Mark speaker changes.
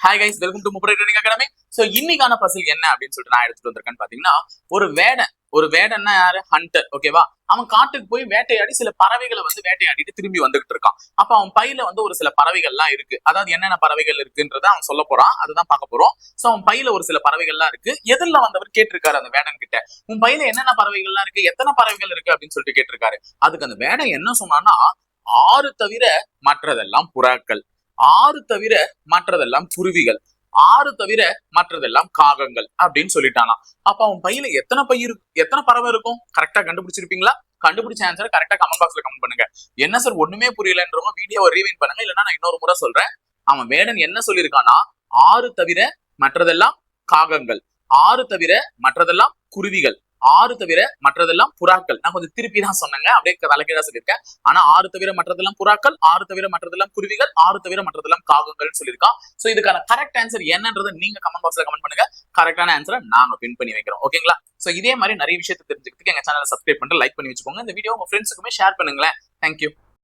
Speaker 1: Hi guys welcome to Muppadai training academy so இன்னைக்கான puzzle என்ன அப்படின்னு சொல்லிட்டு நான் எடுத்துட்டு வந்திருக்கேன்னு பாத்தீங்கன்னா ஒரு வேடன் ஒரு வேடன்னா யாரு? ஹண்டர் ஓகேவா அவன் காட்டுக்கு போய் வேட்டையாடி சில பறவைகளை வந்து வேட்டையாடிட்டு திரும்பி வந்துகிட்டு இருக்கான். அப்ப அவன் பையில வந்து ஒரு சில பறவைகள்லாம் இருக்கு. அதாவது என்னென்ன பறவைகள் இருக்குன்றத அவன் சொல்ல போறான். அதுதான் பார்க்க போறோம். சோ அவன் பையில ஒரு சில பறவைகள்லாம் இருக்கு. எதிரில் வந்தவர் கேட்டிருக்காரு அந்த வேடன் கிட்ட. உன் பையில என்னென்ன பறவைகள்லாம் இருக்கு? எத்தனை பறவைகள் இருக்கு? அப்படின்னு சொல்லிட்டு கேட்டிருக்காரு. அதுக்கு அந்த வேடன் என்ன சொன்னான்னா ஆறு தவிர மற்றதெல்லாம் புறாக்கள். ஆறு தவிர மற்றதெல்லாம் குருவிகள் ஆறு தவிர மற்றதெல்லாம் காகங்கள் அப்படின்னு சொல்லிட்டானா அப்ப அவன் பையில எத்தனை பை இருக்கு எத்தனை பறவை இருக்கும்? கரெக்டா கண்டுபிடிச்சிருப்பீங்களா? கண்டுபிடிச்ச ஆன்சர் கரெக்டா கமெண்ட் பாக்ஸ்ல கமெண்ட் பண்ணுங்க. என்ன சார் ஒண்ணுமே புரியலன்றவங்க வீடியோவை ரீவைன் பண்ணுங்க இல்லைன்னா நான் இன்னொரு முறை சொல்றேன். அவன் வேடன் என்ன சொல்லியிருக்கானா ஆறு தவிர மற்றதெல்லாம் காகங்கள் ஆறு தவிர மற்றதெல்லாம் குருவிகள். ஆறு தவிர மற்றதெல்லாம் புறாக்கள். நான் கொஞ்சம் திருப்பி தான் சொன்னேங்க அப்படியே தலைக்கீழா சொல்லியிருக்கேன். ஆனா ஆறு தவிர மற்றதெல்லாம் புறாக்கள் ஆறு தவிர மற்றதெல்லாம் குருவிகள் ஆறு தவிர மற்றதெல்லாம் காகங்கள்னு சொல்லியிருக்கான் சோ இதுக்கான கரெக்ட் ஆன்சர் என்னன்றதை நீங்க கமெண்ட் பாக்ஸ்ல கமெண்ட் பண்ணுங்க. கரெக்டான ஆன்சரை நாங்க பின் பண்ணி வைக்கிறோம். ஓகேங்களா சோ இதே மாதிரி நிறைய விஷயத்தை தெரிஞ்சுக்கிறதுக்கு எங்க சேனலை சப்ஸ்கிரைப் பண்ணிட்டு லைக் பண்ணி வச்சுக்கோங்க. இந்த வீடியோ உங்க ஃப்ரெண்ட்ஸுக்குமே ஷேர் பண்ணுங்களேன். தேங்க்யூ